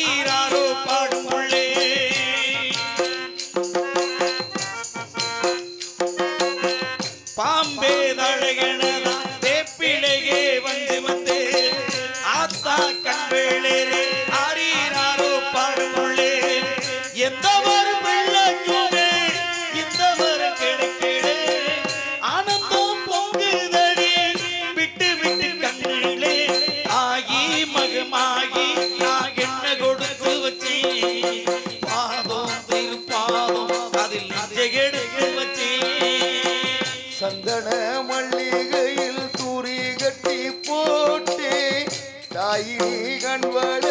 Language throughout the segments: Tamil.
ஈரா வாயிலி கண்வழி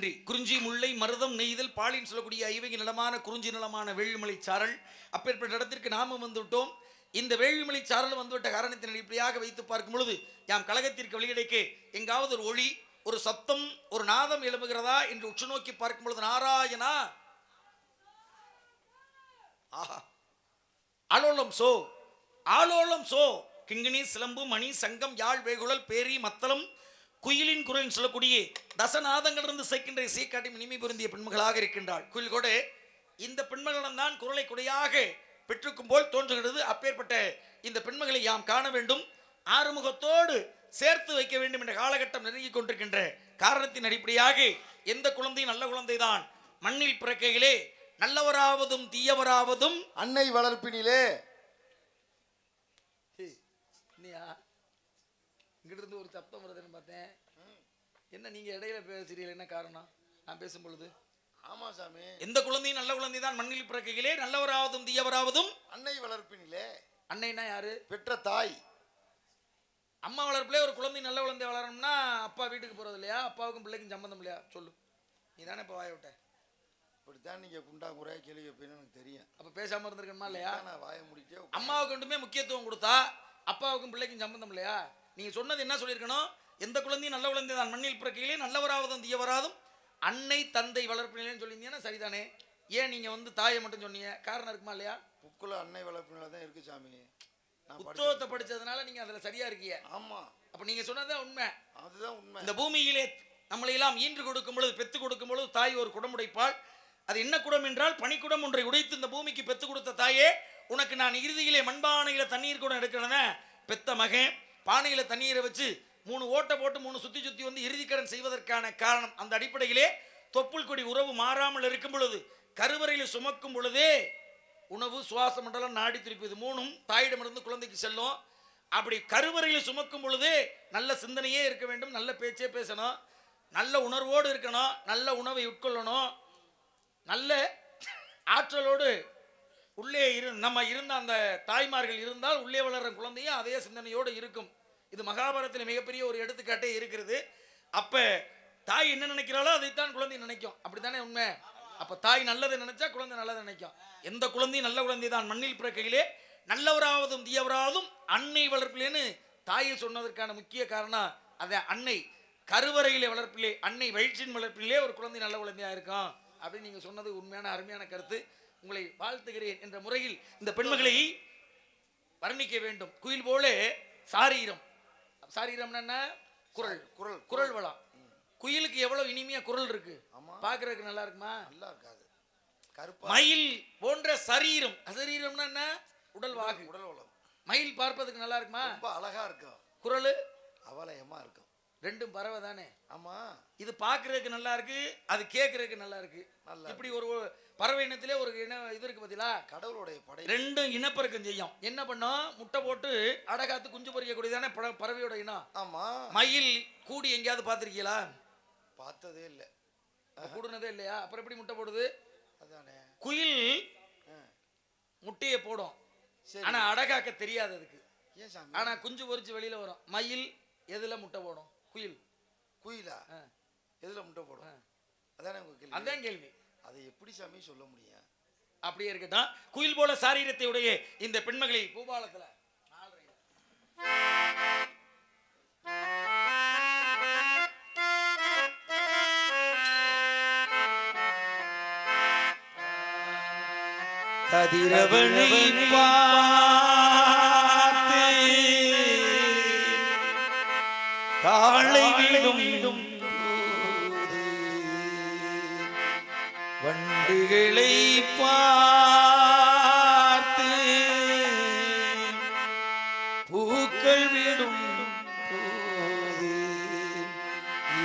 நன்றி குறிஞ்சி முல்லை மருதம் நெய்தல் பாலின்னு சொல்லக்கூடிய ஐவகி நிலமான குறிஞ்சி நிலமான வேள்மலை சாரல். அப்பேற்பட்ட இடத்திற்கு நாமும் வந்துவிட்டோம் இந்த வேள்மலை சாரல் வந்துவிட்ட காரணத்தின் அடிப்படையாக வைத்து பார்க்கும் பொழுது யாம் கழகத்திற்கு வெளியிடைக்க எங்காவது ஒரு ஒளி ஒரு சத்தம் ஒரு நாதம் எழுப்புகிறதா என்று உற்று நோக்கி பார்க்கும் பொழுது நாராயணா! ஆஹா! ஆலோலம் சோ! ஆலோலம் சோ! கிங்கினி சிலம்பு மணி சங்கம் யாழ் வேகுழல் பேரி மத்தளம் குயிலின் குரல் சொல்லக்கூடிய தசநாதங்களிலிருந்து சேர்க்கின்ற இசைக்காட்டி இனிமை பொருந்திய பெண்மகளாக இருக்கின்றாள். குயில் கூட இந்த பெண்மகளிடம் தான் குரலை குடையாக பெற்றுக்கும் போல் தோன்றுகிறது. அப்பேற்பட்ட இந்த பெண்மகளை யாம் காண வேண்டும். ஆறுமுகத்தோடு சேர்த்து வைக்க வேண்டும் என்ற காலகட்டம் நெருங்கிக் கொண்டிருக்கின்ற காரணத்தின் அடிப்படையாக எந்த குழந்தையும் நல்ல குழந்தைதான். மண்ணில் பிறக்கையிலே நல்லவராவதும் தீயவராவதும் அன்னை வளர்ப்பினிலே இல்லையா இங்கிட்ட இருந்து ஒரு சப்தம் வருதுன்னு பார்த்தேன். என்ன நீங்க இடையில பேசுறீங்க என்ன காரணம்? நான் பேசும் பொழுது ஆமா சாமி. எந்த குழந்தையும் நல்ல குழந்தை தான். மண்ணில் பிறக்கையிலே நல்லவராவதும் தீயவராவதும். அன்னை வளர்ப்பினிலே. அன்னைனா யாரு? பெற்ற தாய். அம்மா வளர்ப்புல ஒரு குழந்தை நல்ல குழந்தை வளரணும்னா அப்பா வீட்டுக்கு போறது இல்லையா? அப்பாவுக்கும் பிள்ளைக்கும் சம்பந்தம் இல்லையா? சொல்லு. நீ தானே இப்போ வாய விட்ட? இப்படித்தான் நீங்க குண்டா குறையா கேள்வி வைப்பீங்கன்னு எனக்கு தெரியும். அப்ப பேசாம இருந்திருக்கணுமா இல்லையா? நான் வாயை உட்கார்ந்து- அம்மாவுக்கு மட்டுமே முக்கியத்துவம் கொடுத்தா அப்பாவுக்கும் பிள்ளைக்கும் சம்பந்தம் இல்லையா? நீங்க சொன்னது என்ன சொல்லியிருக்கணும்? எந்த குழந்தையும் நல்ல குழந்தை தான் மண்ணில் பிறக்கையிலே நல்லவராவதும் தீயவராதும் அன்னை தந்தை வளர்ப்பினேன்னு சொல்லியிருந்தீங்கன்னா சரிதானே. ஏன் நீங்க வந்து தாயை மட்டும் சொன்னீங்க? காரணம் இருக்குமா இல்லையா? புக்குல அன்னை வளர்ப்பினில தான் இருக்கு சாமி. புத்தகத்தை படிச்சதுனால நீங்க அதுல சரியா இருக்கீங்க. ஆமா. அப்ப நீங்க சொன்னதுதான் உண்மை. அதுதான் உண்மை. இந்த பூமியிலே நம்மளை எல்லாம் ஈன்று கொடுக்கும் பொழுது பெத்து கொடுக்கும் பொழுது தாய் ஒரு குடம் உடைப்பாள். அது என்ன குடம் என்றால் பனிக்குடம் ஒன்றை உடைத்து இந்த பூமிக்கு பெத்து கொடுத்த தாயே உனக்கு நான் இறுதியிலே மண்பானையில தண்ணீர் குடம் எடுக்கிறேன பெத்த மகன். பானையில் தண்ணீரை வச்சு மூணு ஓட்டை போட்டு மூணு சுற்றி சுற்றி வந்து இறுதிக்கடன் செய்வதற்கான காரணம் அந்த அடிப்படையிலே தொப்புள் கொடி உறவு மாறாமல் இருக்கும் பொழுது கருவறையில் சுமக்கும் பொழுதே உணவு சுவாச மண்டலம் நாடி திருப்பி இது மூணும் தாயிடமிருந்து குழந்தைக்கு செல்லும். அப்படி கருவறையில் சுமக்கும் பொழுதே நல்ல சிந்தனையே இருக்க வேண்டும் நல்ல பேச்சே பேசணும் நல்ல உணர்வோடு இருக்கணும் நல்ல உணவை உட்கொள்ளணும் நல்ல ஆற்றலோடு உள்ளே இரு நம்ம இருந்த அந்த தாய்மார்கள் இருந்தால் உள்ளே வளர்ற குழந்தையும் அதே சிந்தனையோடு இருக்கும். இது மகாபாரதத்தில் மிகப்பெரிய ஒரு எடுத்துக்காட்டே இருக்கிறது. அப்போ தாய் என்ன நினைக்கிறாளோ அதைத்தான் குழந்தை நினைக்கும். அப்படித்தானே உண்மை? அப்போ தாய் நல்லது நினைச்சா குழந்தை நல்லது நினைக்கும். எந்த குழந்தையும் நல்ல குழந்தை தான் மண்ணில் பிறக்கையிலே நல்லவராவதும் தீயவராவதும் அன்னை வளர்ப்பிலேன்னு தாயை சொன்னதற்கான முக்கிய காரணம் அதை அன்னை கருவறையிலே வளர்ப்பிலே அன்னை வயிற்றின் வளர்ப்பிலே ஒரு குழந்தை நல்ல குழந்தையாக இருக்கும் அப்படின்னு நீங்கள் சொன்னது உண்மையான அருமையான கருத்து. உங்களை வாழ்த்துகிறேன் என்ற முறையில் இந்த பெண்மகளை வர்ணிக்க வேண்டும். குயில் போல சாரீரம். சாரீரம்னா என்ன? குரல். குரல் குரல். வளம் குயிலுக்கு எவ்வளவு இனிமையா குரல் இருக்கு? ஆமா. பார்க்கறதுக்கு நல்லா இருக்குமா? நல்லா இருக்காது. மயில் போன்ற சரீரம். அசரீரம்னா என்ன? உடல் வாகு. உடல் வளம். மயில் பார்ப்பதுக்கு நல்லா இருக்குமா? ரொம்ப அழகா இருக்கும். குரல்? அவலயமா இருக்கும். ரெண்டும் பறவை தானே? ஆமா. இது பார்க்கறதுக்கு நல்லா இருக்கு அது கேட்கறதுக்கு நல்லா இருக்கு. நல்லா இப்படி ஒரு பறவை இனத்திலே ஒரு இன இது இருக்கு பார்த்தீங்களா கடவுளுடைய படை. ரெண்டும் இனப்பெருக்கம் செய்யும். என்ன பண்ணும் முட்டை போட்டு அடகாத்து குஞ்சு பொறிக்கக்கூடியதானே பற- பறவையோட இனம்? ஆமா. மயில் கூடி எங்கேயாவது பார்த்துருக்கீங்களா? பார்த்ததே இல்ல. கூடுனதே இல்லையா? அப்புறம் எப்படி முட்டை போடுது? அதானே. குயில். முட்டையை போடும். சரி. ஆனா அடகாக்க தெரியாது அதுக்கு. ஆனா குஞ்சு பொரிச்சு வெளியில வரும். மயில் எதுல முட்டை போடும்? குயில். குயிலா. எதுல முட்டை போடும். அதானே அதான் கேள்வி. அதை எப்படி சாமி சொல்ல முடியும் அப்படியே இருக்கட்டும் குயில் போல சாரீரத்தை உடைய இந்த பெண்மகளை பூபாலத்துல. கதிரவனை பார்த்து காலை விடும்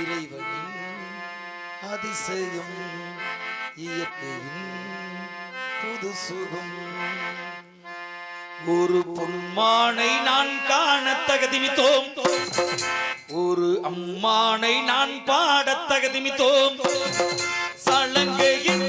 இறைவனின் அதிசயம் இயற்கையின் புது சுகம். ஒரு பொன்மானை நான் காண தகுதிமித்தோம். ஒரு அம்மானை நான் பாட தகுதிமித்தோம். சலங்கையின்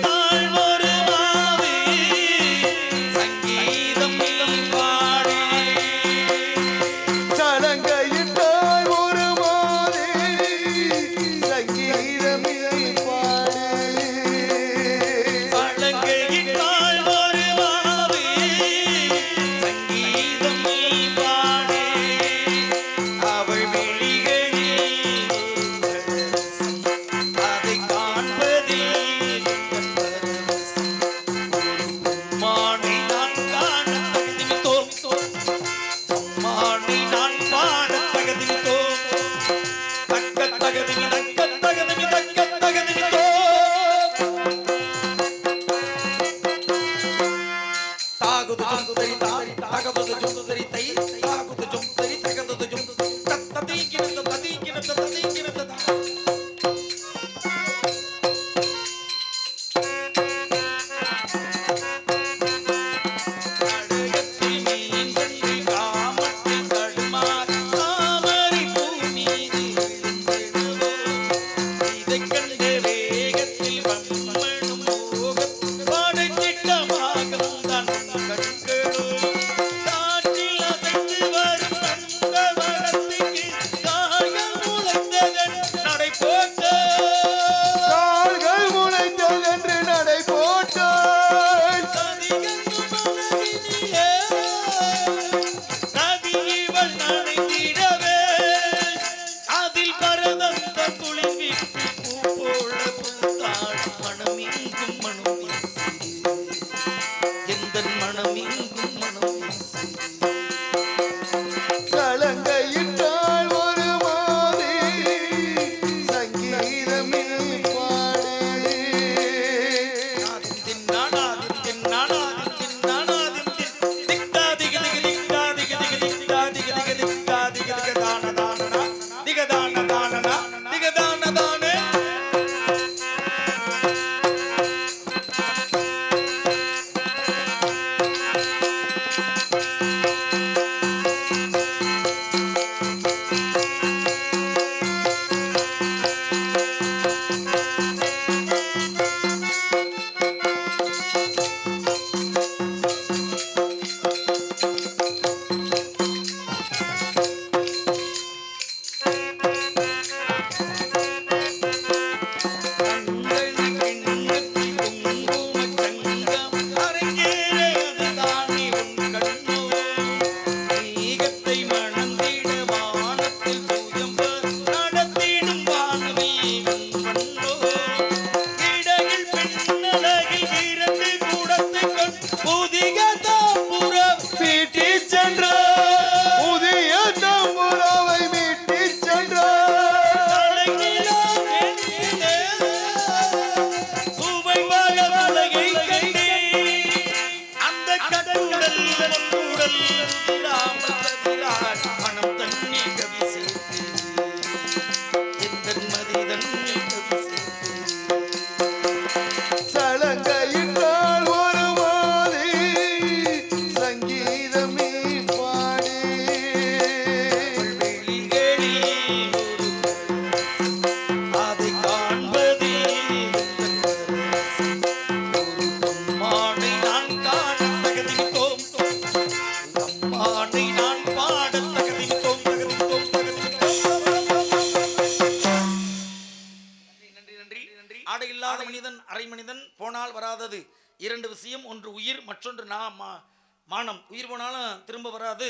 உயிர் மற்றொன்று நான் மா- மானம். உயிர் போனாலும் திரும்ப வராது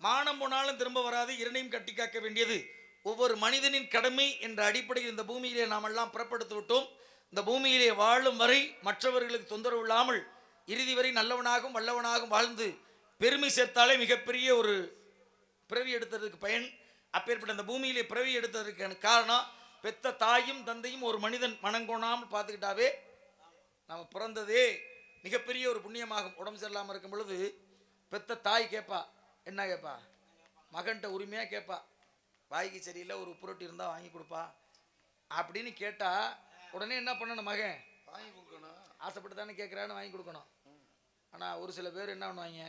மானம் போனாலும் திரும்ப வராது இரண்டையும் கட்டி காக்க வேண்டியது. ஒவ்வொரு மனிதனின் கடமை என்ற அடிப்படையில் இந்த பூமியிலே நாம் எல்லாம் புறப்படுத்து விட்டோம். இந்த பூமியிலே வாழும் வரை மற்றவர்களுக்கு தொந்தரவு இல்லாமல் இறுதி வரை நல்லவனாகவும் வல்லவனாகவும் வாழ்ந்து பெருமை சேர்த்தாலே மிகப்பெரிய ஒரு பிறவி எடுத்ததுக்கு பயன். அப்பேற்பட்ட அந்த பூமியிலே பிறவி எடுத்ததற்கான காரணம் பெத்த தாயும் தந்தையும் ஒரு மனிதன் மனங்கோணாமல் பார்த்துக்கிட்டாவே நம்ம பிறந்ததே மிகப்பெரிய ஒரு புண்ணியமாகும். உடம்பு சரியில்லாமல் இருக்கும் பொழுது பெத்த தாய் கேட்பா என்ன கேட்பா மகன்கிட்ட உரிமையாக கேட்பா வாய்க்கு சரியில்லை ஒரு புரட்டி இருந்தால் வாங்கி கொடுப்பா அப்படின்னு கேட்டா உடனே என்ன பண்ணணும் மகன்? வாங்கி கொடுக்கணும். ஆசைப்பட்டு தானே கேட்குறான்னு வாங்கி கொடுக்கணும். ஆனால் ஒரு சில பேர் என்ன பண்ணுவாங்க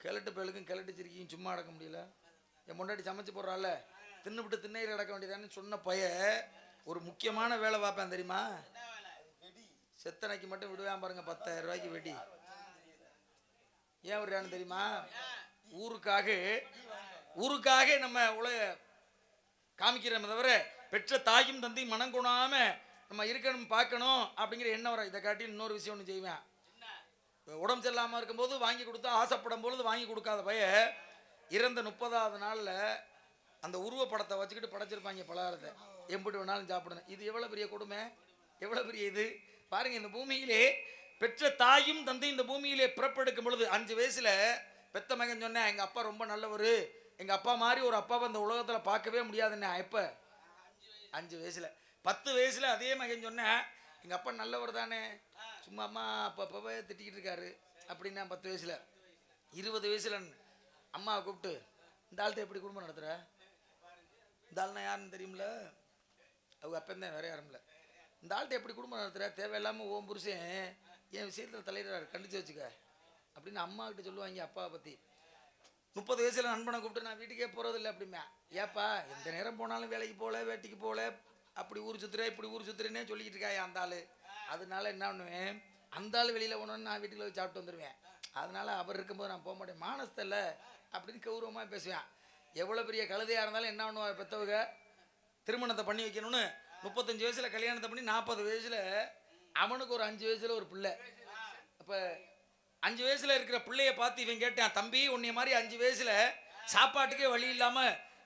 கிழட்டு பயலுக்கும் கிழட்டு சிரிக்கையும் சும்மா அடக்க முடியல. என் முன்னாடி சமைச்சு போடுறாள்ல தின்னுபிட்டு திண்ணையில் அடக்க வேண்டியதான்னு சொன்ன பைய ஒரு முக்கியமான வேலை பார்ப்பேன் தெரியுமா? செத்தனைக்கு மட்டும் விடுவேன் பாருங்க பத்தாயிரம் ரூபாய்க்கு வெட்டி ஏன் விடுறான்னு தெரியுமா? ஊருக்காக ஊருக்காக நம்ம உலக காமிக்கிறோமே தவிர பெற்ற தாயும் தந்தையும் மனம் கொணாம நம்ம இருக்கணும் பார்க்கணும் அப்படிங்கிற எண்ணம் வரும். இதை காட்டி இன்னொரு விஷயம் ஒன்று செய்வேன். உடம்பு சரியில்லாமல் இருக்கும்போது வாங்கி கொடுத்தா ஆசைப்படும் பொழுது வாங்கி கொடுக்காத பைய இறந்த முப்பதாவது நாளில் அந்த உருவப்படத்தை வச்சுக்கிட்டு படைச்சிருப்பாங்க பலகாரத்தை. எம்பிட்டு வேணாலும் சாப்பிடணும். இது எவ்வளோ பெரிய கொடுமை? எவ்வளோ பெரிய இது? பாருங்க இந்த பூமியிலே பெற்ற தாயும் தந்தை இந்த பூமியிலே பிறப்பெடுக்கும் பொழுது அஞ்சு வயசுல பெத்த மகன் சொன்னேன் எங்கள் அப்பா ரொம்ப நல்லவர். எங்கள் அப்பா மாதிரி ஒரு அப்பாவை இந்த உலகத்தில் பார்க்கவே முடியாதுண்ணே எப்போ அஞ்சு வயசுல. பத்து வயசுல அதே மகன் சொன்னேன் எங்க அப்பா நல்லவர் தானே. சும்மா அம்மா அப்பப்பவே திட்டிக்கிட்டு இருக்காரு. அப்படின்னா பத்து வயசுல. இருபது வயசுல அம்மாவை கூப்பிட்டு இந்த ஆள்கிட்ட எப்படி குடும்பம் நடத்துற? இந்த ஆள்னா யாருன்னு தெரியும்ல? அவங்க அப்பந்தான் வேற யாரும் இல்லை. இந்த ஆள்கிட்ட எப்படி குடும்பம் நடத்துகிற தேவையில்லாமல் ஓம் புருஷன் என் விஷயத்தில் தலையிடுறாரு. கண்டிச்சு வச்சுக்க. அப்படின்னு அம்மாக்கிட்ட சொல்லுவாங்க அப்பாவை பற்றி முப்பது வயசில் நண்பனை கூப்பிட்டு நான் வீட்டுக்கே போகிறதில்ல அப்படிமே. ஏப்பா எந்த நேரம் போனாலும் வேலைக்கு போகல வேட்டிக்கு போகல அப்படி ஊர் சுத்துற இப்படி ஊர் சுத்துறேன்னே சொல்லிக்கிட்டு இருக்காய் அந்த ஆள். அதனால என்ன பண்ணுவேன்? அந்த ஆள் வெளியில் போனோன்னு நான் வீட்டுக்குள்ள போய் சாப்பிட்டு வந்துடுவேன் அதனால் அவர் இருக்கும்போது நான் போக மாட்டேன். மானஸ்தல்ல அப்படின்னு கௌரவமாக பேசுவேன். எவ்வளோ பெரிய கழுதையாக இருந்தாலும் என்ன பண்ணுவா பெற்றவங்க திருமணத்தை பண்ணி வைக்கணும்னு முப்பத்தஞ்சு வயசுல கல்யாணத்தை பண்ணி நாற்பது வயசுல அவனுக்கு ஒரு அஞ்சு வயசுல ஒரு பிள்ளை. அப்ப அஞ்சு வயசுல இருக்கிற பிள்ளைய பார்த்து இவன் கேட்டான் தம்பி உன்னைய மாதிரி அஞ்சு வயசுல சாப்பாட்டுக்கே வழி இல்லாம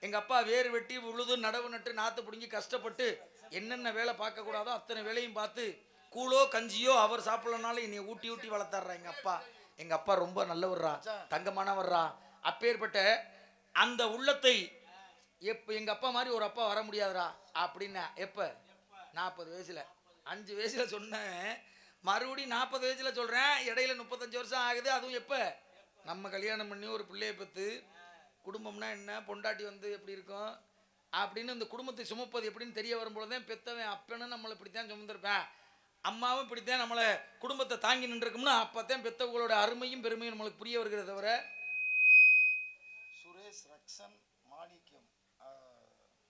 எங்க அப்பா வேர் வெட்டி உழுது நடவு நட்டு நாத்து பிடுங்கி கஷ்டப்பட்டு என்னென்ன வேலை பார்க்க கூடாதோ அத்தனை வேலையும் பார்த்து கூழோ கஞ்சியோ அவர் சாப்பிடலனாலும் என்னை ஊட்டி ஊட்டி வளர்த்தாடுறா எங்க அப்பா. எங்க அப்பா ரொம்ப நல்லவர்ரா தங்கமானவர்ரா அப்பேற்பட்ட அந்த உள்ளத்தை எப்போ எங்கள் அப்பா மாதிரி ஒரு அப்பா வர முடியாதுடா அப்படின்னா எப்போ? நாற்பது வயசில். அஞ்சு வயசில் சொன்னேன். மறுபடியும் நாற்பது வயசில் சொல்கிறேன் இடையில முப்பத்தஞ்சு வருஷம் ஆகுது. அதுவும் எப்போ? நம்ம கல்யாணம் பண்ணி ஒரு பிள்ளையை பத்து குடும்பம்னா என்ன? பொண்டாட்டி வந்து எப்படி இருக்கும்? அப்படின்னு இந்த குடும்பத்தை சுமப்பது எப்படின்னு தெரிய வரும்பொழுதுதான் பெத்தவன் அப்பனும் நம்மளை இப்படித்தான் சுமந்திருப்பேன். அம்மாவும் இப்படித்தான் நம்மளை குடும்பத்தை தாங்கி நின்றுருக்கும்னா அப்பதான் பெத்தவங்களோட அருமையும் பெருமையும் நம்மளுக்கு புரிய வருகிறத தவிர சுரேஷ் ரக்ஷன் மாணிக்கம் ஆ,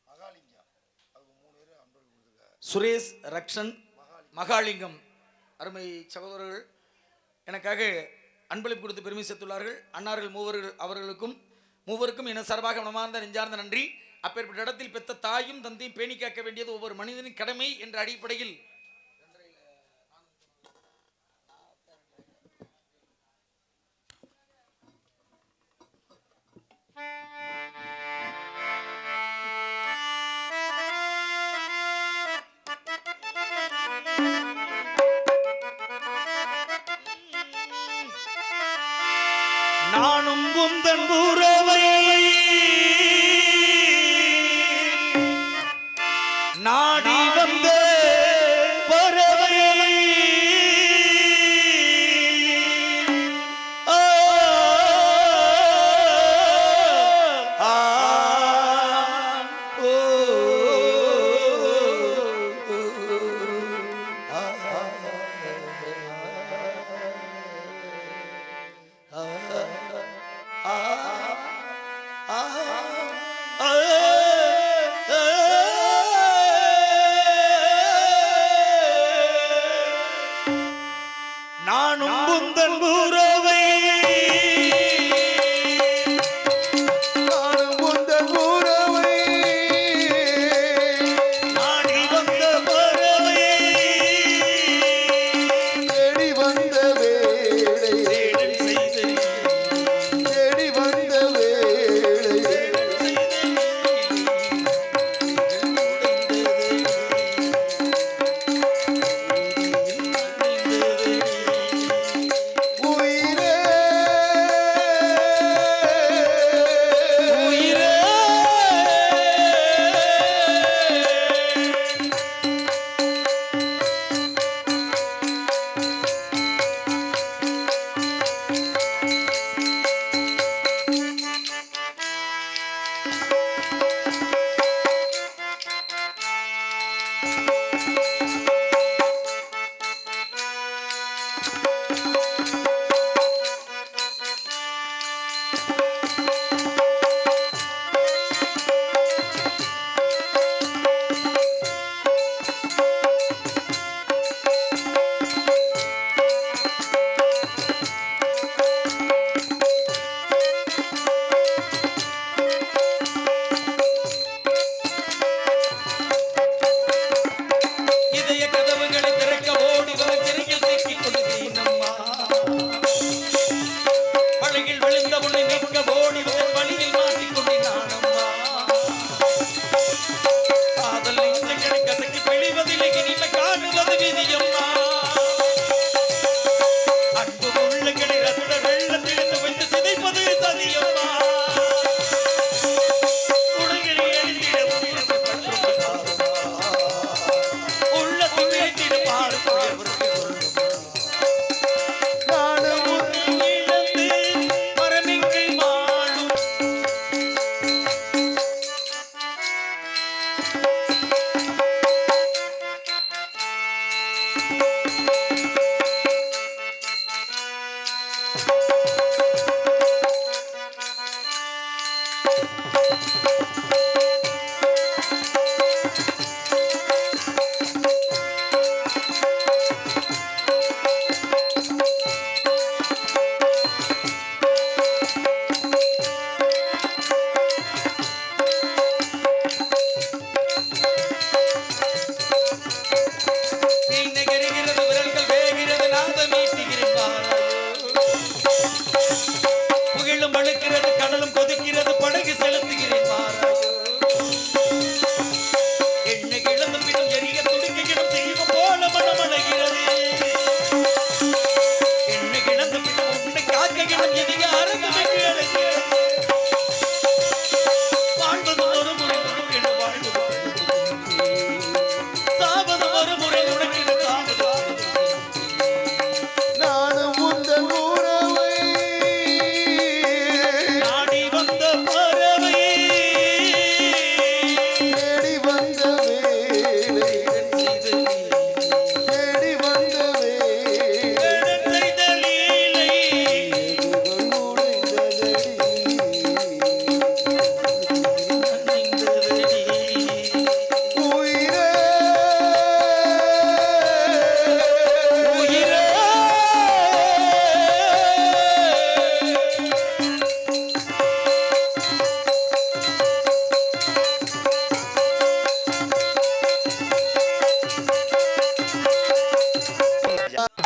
மகாலிங்கம் அவங்க மூணு பேரும் அன்பர்கள் கொடுத்துருக்காங்க சுரேஷ் ரக்ஷன் மகாலிங்கம். அருமை சகோதரர்கள் எனக்காக அன்பளிப்பு கொடுத்து பெருமை சேர்த்துள்ளார்கள். அன்னார்கள் மூவர்கள் அவர்களுக்கும் மூவருக்கும் என சார்பாக மனமார்ந்த நெஞ்சார்ந்த நன்றி. அப்பேற்பட்ட இடத்தில் பெத்த தாயும் தந்தையும் பேணி காக்க வேண்டியது ஒவ்வொரு மனிதனின் கடமை என்ற அடிப்படையில் நானும் உந்தன் உறவை